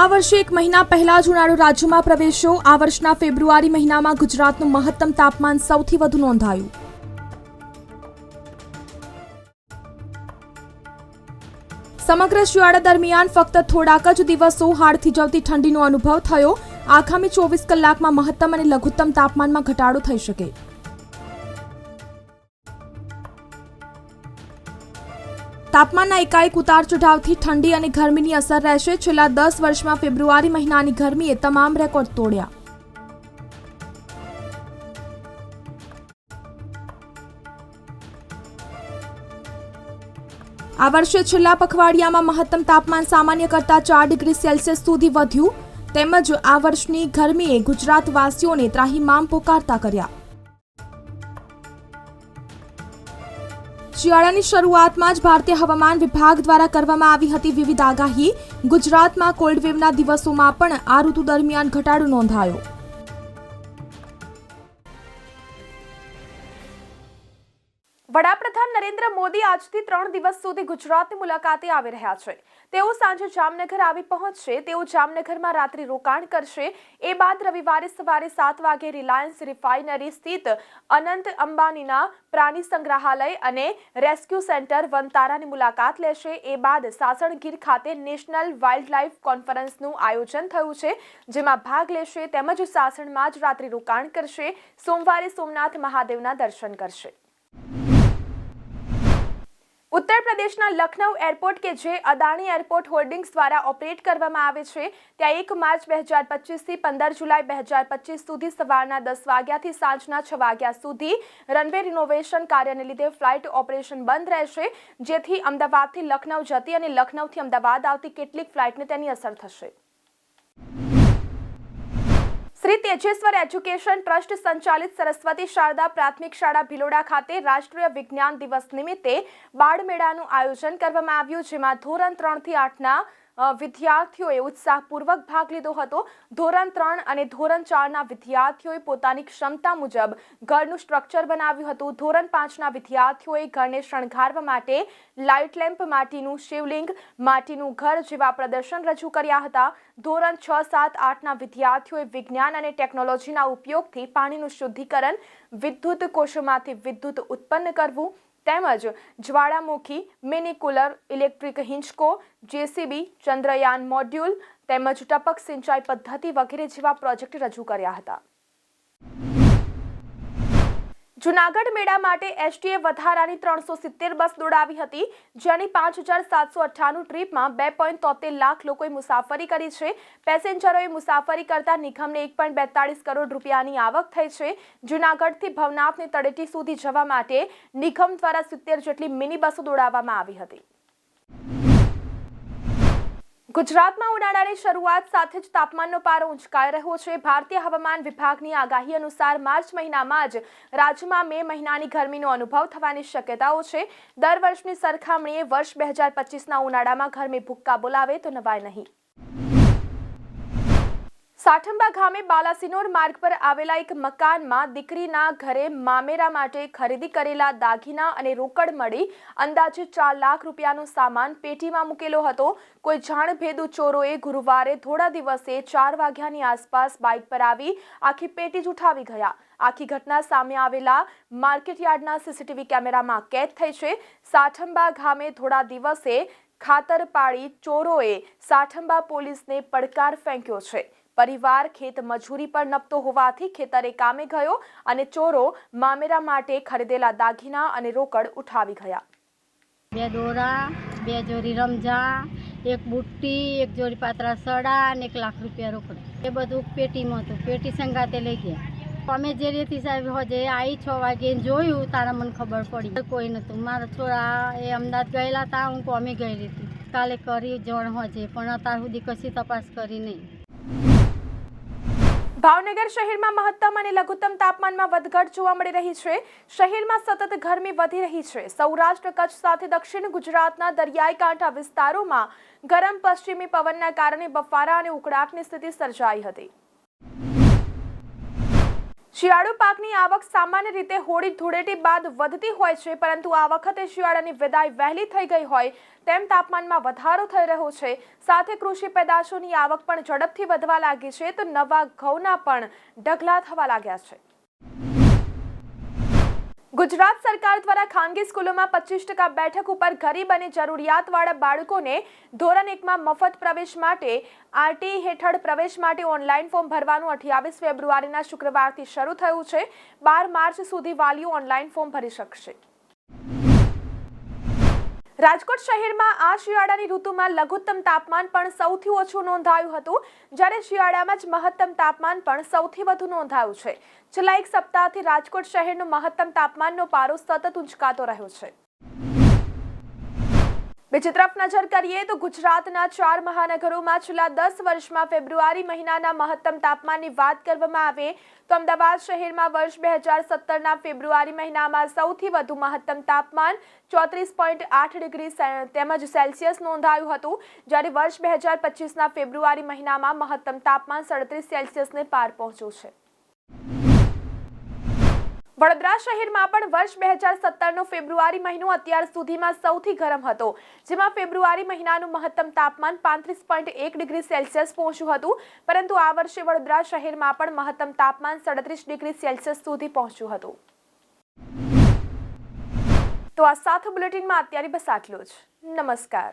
આ વર્ષે એક મહિના પહેલા જ ઉનાળો રાજ્યમાં પ્રવેશ્યો. આ વર્ષના ફેબ્રુઆરી મહિનામાં ગુજરાતનું મહત્તમ તાપમાન સૌથી વધુ નોંધાયું. સમગ્ર શિયાળા દરમિયાન ફક્ત થોડાક જ દિવસો હાડ જવતી ઠંડીનો અનુભવ થયો. આગામી ચોવીસ કલાકમાં મહત્તમ અને લઘુત્તમ તાપમાનમાં ઘટાડો થઈ શકે. તાપમાનના એકાએક ઉતાર ચઢાવથી ઠંડી અને ગરમીની અસર રહેશે. છેલ્લા દસ વર્ષમાં ફેબ્રુઆરી મહિનાની ગરમીએ તમામ રેકોર્ડ તોડ્યા. આ વર્ષે છેલ્લા પખવાડિયામાં મહત્તમ તાપમાન સામાન્ય કરતાં ચાર ડિગ્રી સેલ્સિયસ સુધી વધ્યું. તેમજ આ વર્ષની ગરમીએ ગુજરાતવાસીઓને ત્રાહીમામ પોકારતા કર્યા. શિયાળાની શરૂઆતમાં જ ભારતીય હવામાન વિભાગ દ્વારા કરવામાં આવી હતી વિવિધ આગાહી. ગુજરાતમાં કોલ્ડવેવના દિવસોમાં પણ આ ઋતુ દરમિયાન ઘટાડો નોંધાયો. નરેન્દ્ર મોદી આજથી ત્રણ દિવસ સુધી ગુજરાતની મુલાકાતે આવી રહ્યા છે. તેઓ સાંજે જામનગર આવી પહોંચશે. તેઓ જામનગરમાં રાત્રિ રોકાણ કરશે. એ બાદ રવિવારે સવારે સાત વાગે રિલાયન્સ રિફાઇનરી સ્થિત અનંત અંબાનીના પ્રાણી સંગ્રહાલય અને રેસ્ક્યુ સેન્ટર વનતારાની મુલાકાત લેશે. એ બાદ સાસણગીર ખાતે નેશનલ વાઇલ્ડ લાઇફ કોન્ફરન્સનું આયોજન થયું છે, જેમાં ભાગ લેશે તેમજ સાસણમાં જ રાત્રિ રોકાણ કરશે. સોમવારે સોમનાથ મહાદેવના દર્શન કરશે. ઉત્તર પ્રદેશના લખનઉ એરપોર્ટ કે જે અદાણી એરપોર્ટ હોલ્ડિંગ્સ દ્વારા ઓપરેટ કરવામાં આવે છે, ત્યાં એક માર્ચ બે હજાર પચીસથી પંદર જુલાઈ બે હજાર પચીસ સુધી સવારના દસ વાગ્યાથી સાંજના છ વાગ્યા સુધી રનવે રિનોવેશન કાર્યને લીધે ફ્લાઇટ ઓપરેશન બંધ રહેશે, જેથી અમદાવાદથી લખનઉ જતી અને લખનઉથી અમદાવાદ આવતી કેટલીક ફ્લાઇટને તેની અસર થશે. શ્રી તેજેશ્વર એજ્યુકેશન ટ્રસ્ટ સંચાલિત સરસ્વતી શારદા પ્રાથમિક શાળા ભિલોડા ખાતે રાષ્ટ્રીય વિજ્ઞાન દિવસ નિમિત્તે બાળમેળાનું આયોજન કરવામાં આવ્યું, જેમાં ધોરણ ત્રણથી આઠના વિદ્યાર્થીઓએ ઉત્સાહપૂર્વક ભાગ લીધો હતો. ધોરણ ત્રણ અને ધોરણ ચારના વિદ્યાર્થીઓએ પોતાની ક્ષમતા મુજબ ઘરનું સ્ટ્રક્ચર બનાવ્યું હતું. ધોરણ પાંચના વિદ્યાર્થીઓએ ઘરને શણગારવા માટે લાઇટ લેમ્પ, માટીનું શિવલિંગ, માટીનું ઘર જેવા પ્રદર્શન રજૂ કર્યા હતા. ધોરણ છ, સાત, આઠના વિદ્યાર્થીઓએ વિજ્ઞાન અને ટેકનોલોજીના ઉપયોગથી પાણીનું શુદ્ધિકરણ, વિદ્યુત કોષોમાંથી વિદ્યુત ઉત્પન્ન કરવું તેમજ જ્વાળામુખી મિની કુલર ઇલેક્ટ્રિક હિંચકો, જેસીબી, ચંદ્રયાન મોડ્યુલ તેમજ ટપક સિંચાઈ પદ્ધતિ વગેરે જેવા પ્રોજેક્ટ રજૂ કર્યા હતા. જુનાગઢ મેળા માટે એસટીએ વધારાની ત્રણસો સિત્તેર બસ દોડાવી હતી, જેની પાંચ હજાર સાતસો અઠ્ઠાણું ટ્રીપમાં બે પોઈન્ટ તોતેર લાખ લોકોએ મુસાફરી કરી છે. પેસેન્જરોએ મુસાફરી કરતા નિગમને એક પોઈન્ટ બેતાળીસ કરોડ રૂપિયાની આવક થઈ છે. જુનાગઢથી ભવનાથની તળેટી સુધી જવા માટે નિગમ દ્વારા સિત્તેર જેટલી મિની બસો દોડાવવામાં આવી હતી. ગુજરાતમાં ઉનાળાની શરૂઆત સાથે જ તાપમાનનો પારો ઉંચકાઈ રહ્યો છે. ભારતીય હવામાન વિભાગની આગાહી અનુસાર માર્ચ મહિનામાં જ રાજ્યમાં મે મહિનાની ગરમીનો અનુભવ થવાની શક્યતાઓ છે. દર વર્ષની સરખામણીએ વર્ષ બે હજાર પચીસના ઉનાળામાં ગરમી ભૂક્કા બોલાવે તો નવાય નહીં. સાઠંબા ગામે બાલાસિનોર માર્ગ પર આવેલા એક મકાનમાં દીકરીના ઘરે મામેરા માટે ખરીદી કરેલા દાગીના અને રોકડ મળી અંદાજે ચાર લાખ રૂપિયાનો સામાન પેટીમાં મૂકેલો હતો. કોઈ જાણભેદુ ચોરોએ ગુરુવારે થોડા દિવસે ચાર વાગ્યાની આસપાસ બાઇક પર આવી આખી પેટી જ ઉઠાવી ગયા. આખી ઘટના સામે આવેલા માર્કેટયાર્ડના સીસીટીવી કેમેરામાં કેદ થઈ છે. સાઠંબા ગામે થોડા દિવસે ખાતર પાડી ચોરોએ સાઠંબા પોલીસને પડકાર ફેંક્યો છે. પરિવાર ખેત મજૂરી પર નપતો હોવાથી ખેતરે કામે ગયો અને ચોરો મામેરા માટે ખરીદેલા દાગીના અને રોકડ ઉઠાવી ગયા. બે દોરા, બે જોડી રમઝા, એક બુટ્ટી, એક જોડી પાતળા સડા અને એક લાખ રૂપિયા રોકડ. એ બધું પેટીમાં હતું. પેટી સંગાતે લઈ ગયા. અમે જે રીતથી સાહેબ હજે આવી છ વાગે જોયું, તારા મને ખબર પડી. કોઈ નહોતું મારા છોરા એ અમદાવાદ ગયેલા હતા. હું કોમે ગયેલી હતી કાલે કરી જણ હજે, પણ અત્યાર સુધી કશી તપાસ કરી નહીં. ભાવનગર શહેરમાં મહત્તમ અને લઘુત્તમ તાપમાનમાં વધઘટ જોવા મળી રહી છે. શહેરમાં સતત ગરમી વધી રહી છે. સૌરાષ્ટ્ર, કચ્છ સાથે દક્ષિણ ગુજરાતના દરિયાઈ કાંઠા વિસ્તારોમાં ગરમ પશ્ચિમી પવનના કારણે બફારા અને ઉકળાટની સ્થિતિ સર્જાઈ હતી. શિયાળુ પાકની આવક સામાન્ય રીતે હોળી ધૂળેટી બાદ વધતી હોય છે, પરંતુ આ વખતે શિયાળાની વિદાય વહેલી થઈ ગઈ હોય તેમ તાપમાનમાં વધારો થઈ રહ્યો છે. સાથે કૃષિ પેદાશોની આવક પણ ઝડપથી વધવા લાગી છે, તો નવા ઘઉંના પણ ઢગલા થવા લાગ્યા છે. ગુજરાત સરકાર દ્વારા ખાનગી સ્કૂલોમાં પચીસ ટકા બેઠક ઉપર ગરીબ અને જરૂરિયાતવાળા બાળકોને ધોરણ એકમાં મફત પ્રવેશ માટે, આરટી હેઠળ પ્રવેશ માટે ઓનલાઈન ફોર્મ ભરવાનું અઠ્યાવીસ ફેબ્રુઆરીના શુક્રવારથી શરૂ થયું છે. બાર માર્ચ સુધી વાલીઓ ઓનલાઈન ફોર્મ ભરી શકશે. રાજકોટ શહેરમાં આ શિયાળાની ઋતુમાં લઘુત્તમ તાપમાન પણ સૌથી ઓછું નોંધાયું હતું. જ્યારે શિયાળામાં જ મહત્તમ તાપમાન પણ સૌથી વધુ નોંધાયું છે. છેલ્લા એક સપ્તાહથી રાજકોટ શહેરનું મહત્તમ તાપમાનનો પારો સતત ઉંચકાતો રહ્યો છે. બીજી તરફ નજર કરીએ તો ગુજરાતના ચાર મહાનગરોમાં છેલ્લા દસ વર્ષમાં ફેબ્રુઆરી મહિનાના મહત્તમ તાપમાનની વાત કરવામાં આવે તો અમદાવાદ શહેરમાં વર્ષ બે હજાર સત્તરના ફેબ્રુઆરી મહિનામાં સૌથી વધુ મહત્તમ તાપમાન ચોત્રીસ પોઈન્ટ આઠ ડિગ્રી તેમજ સેલ્સિયસ નોંધાયું હતું, જ્યારે વર્ષ બે હજાર પચીસના ફેબ્રુઆરી મહિનામાં મહત્તમ તાપમાન સડત્રીસ સેલ્સિયસને પાર પહોંચ્યું છે. વડોદરા શહેરમાં પણ વર્ષ બે હજાર સત્તરનો ફેબ્રુઆરી મહિનો અત્યાર સુધીમાં સૌથી ગરમ હતો, જેમાં ફેબ્રુઆરી મહિનાનું મહત્તમ તાપમાન પાંત્રીસ પોઈન્ટ એક ડિગ્રી સેલ્સિયસ પહોંચ્યું હતું, પરંતુ આ વર્ષે વડોદરા શહેરમાં પણ મહત્તમ તાપમાન સડત્રીસ ડિગ્રી સેલ્સિયસ સુધી પહોંચ્યું હતું. તો આ સાથે બુલેટિનમાં અત્યારે બસ આટલું જ. નમસ્કાર.